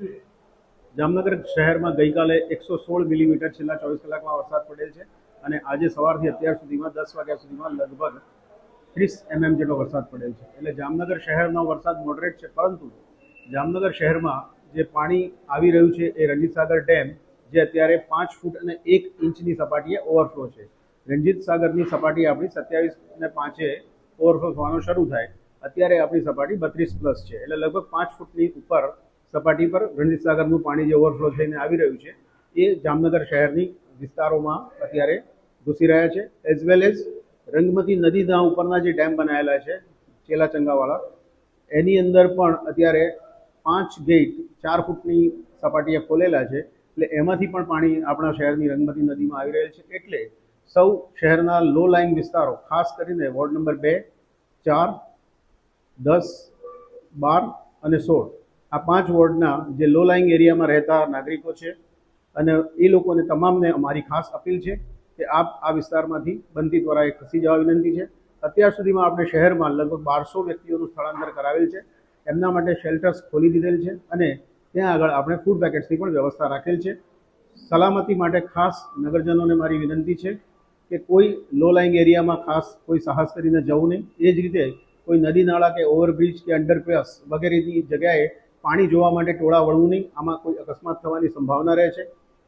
જામનગર શહેરમાં ગઈકાલે એકસો સોળ મિલીમીટર છેલ્લા ચોવીસ કલાકમાં વરસાદ પડેલ છે અને આજે સવારથી અત્યાર સુધીમાં દસ વાગ્યા સુધીમાં લગભગ ત્રીસ એમએમ જેટલો વરસાદ પડેલ છે. એટલે જામનગર શહેરનો વરસાદ મોડરેટ છે, પરંતુ જામનગર શહેરમાં જે પાણી આવી રહ્યું છે એ રણજીત સાગર ડેમ, જે અત્યારે પાંચ ફૂટ અને એક ઇંચની સપાટીએ ઓવરફ્લો છે. રણજીત સાગરની સપાટી આપણી સત્યાવીસ ને પાંચે ઓવરફ્લો થવાનું શરૂ થાય. અત્યારે આપણી સપાટી બત્રીસ પ્લસ છે. એટલે લગભગ પાંચ ફૂટની ઉપર સપાટી પર રણજીત સાગરનું પાણી જે ઓવરફ્લો થઈને આવી રહ્યું છે, એ જામનગર શહેરની વિસ્તારોમાં અત્યારે ઘૂસી રહ્યા છે. એઝ વેલ એઝ રંગમતી નદીના ઉપરના જે ડેમ બનાવેલા છે ચેલા ચંગાવાળા એની અંદર પણ અત્યારે પાંચ ગેટ ચાર ફૂટની સપાટીએ ખોલેલા છે. એટલે એમાંથી પણ પાણી આપણા શહેરની રંગમતી નદીમાં આવી રહેલ છે. એટલે સૌ શહેરના લો લાઇંગ વિસ્તારો, ખાસ કરીને વોર્ડ નંબર બે, ચાર, દસ, બાર અને સોળ આ પાંચ વોર્ડના જે લો લાઇંગ એરિયામાં રહેતા નાગરિકો છે અને એ લોકોને તમામને અમારી ખાસ અપીલ છે કે આપ આ વિસ્તારમાંથી બનતી દ્વારા એ ખસી જવા વિનંતી છે. અત્યાર સુધીમાં આપણે શહેરમાં લગભગ બારસો વ્યક્તિઓનું સ્થળાંતર કરાવેલ છે. એમના માટે શેલ્ટર્સ ખોલી દીધેલ છે અને ત્યાં આગળ આપણે ફૂડ પેકેટ્સની પણ વ્યવસ્થા રાખેલ છે. સલામતી માટે ખાસ નગરજનોને મારી વિનંતી છે કે કોઈ લો લાઇંગ એરિયામાં ખાસ કોઈ સાહસ કરીને જવું નહીં. એ જ રીતે કોઈ નદી નાળા કે ઓવરબ્રિજ કે અંડરપાસ વગેરેની જગ્યાએ પાણી જોવા માટે ટોળા વળવું નહીં. આમાં કોઈ અકસ્માત થવાની સંભાવના રહે છે.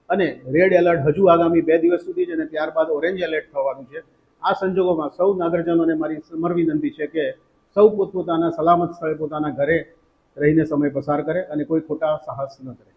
અને રેડ એલર્ટ હજુ આગામી બે દિવસ સુધી છે અને ત્યારબાદ ઓરેન્જ એલર્ટ થવાનું છે. આ સંજોગોમાં સૌ નાગરજનોને મારી સમર વિનંતી છે કે સૌ પોતપોતાના સલામત સ્થળે પોતાના ઘરે રહીને સમય પસાર કરે અને કોઈ ખોટા સાહસ ન કરે.